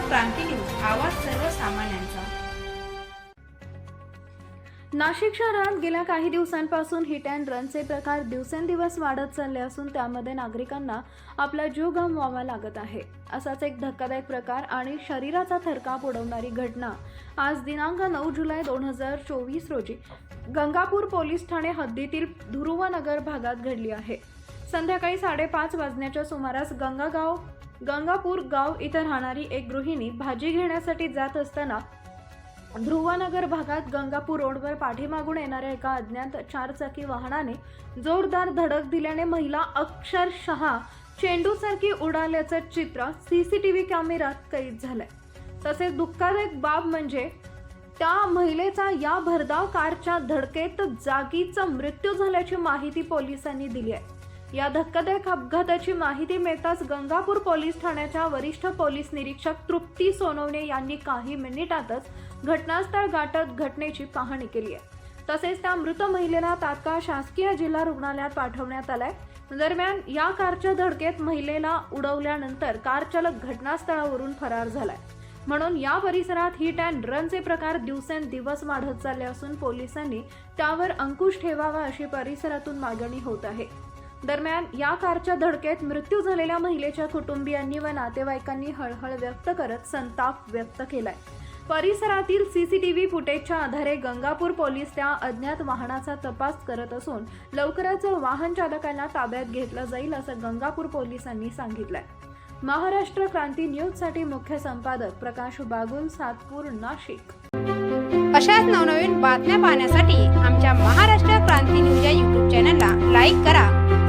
क्रांती news आवाज सर्वसामान्यांचा. नाशिक शहरात गेल्या काही दिवसांपासून हिट अँड रनचे प्रकार दिवसेंदिवस वाढत चालले असून त्यामध्ये नागरिकांना आपला जीव गमवावा लागत आहे. असाच एक धक्कादायक प्रकार आणि शरीराचा थरकाप उडवणारी घटना आज दिनांक नऊ जुलै दोन हजार चोवीस रोजी गंगापूर पोलीस ठाणे हद्दीतील ध्रुवनगर भागात घडली आहे. संध्याकाळी साडेपाच वाजण्याच्या सुमारास गंगागाव गंगापूर गाव इथं राहणारी एक गृहिणी भाजी घेण्यासाठी जात असताना ध्रुवानगर भागात गंगापूर रोडवर पाठीमागून येणाऱ्या एका अज्ञात चारचाकी वाहनाने जोरदार धडक दिल्याने महिला अक्षरशः चेंडूसारखी उडाल्याचं चित्र सी सी टी व्ही कॅमेऱ्यात कैद झालंय. तसेच दुःखदायक बाब म्हणजे त्या महिलेचा या भरधाव कारच्या धडकेत जागीचा मृत्यू झाल्याची माहिती पोलिसांनी दिली आहे. या धक्कादायक अपघाताची माहिती मिळताच गंगापूर पोलीस ठाण्याच्या वरिष्ठ पोलीस निरीक्षक तृप्ती सोनवणे यांनी काही मिनिटातच घटनास्थळ गाठत घटनेची पाहणी केली आहे. तसेच त्या मृत महिलेला तात्काळ शासकीय जिल्हा रुग्णालयात पाठवण्यात आलाय. दरम्यान या कारच्या धडकेत महिलेला उडवल्यानंतर कार चालक घटनास्थळावरून फरार झालाय. म्हणून या परिसरात हिट अँड रनचे प्रकार दिवसेंदिवस वाढत चालले असून पोलिसांनी त्यावर अंकुश ठेवावा अशी परिसरातून मागणी होत आहे. दरम्यान या कारच्या धडकेत मृत्यू झालेल्या महिलेच्या कुटुंबियांनी व नातेवाईकांनी हळहळ व्यक्त करत संताप व्यक्त केलाय. परिसरातील सीसीटीव्ही फुटेजच्या आधारे गंगापूर पोलीस त्या अज्ञात वाहनाचा तपास करत असून लवकरच वाहन चालकांना ताब्यात घेतलं जाईल असं गंगापूर पोलिसांनी सांगितलंय. महाराष्ट्र क्रांती न्यूजसाठी मुख्य संपादक प्रकाश बागुल सातपूर नाशिक. अशाच नवनवीन बातम्या पाहण्यासाठी आमच्या महाराष्ट्र क्रांती न्यूज या युट्यूब चॅनलला लाईक करा.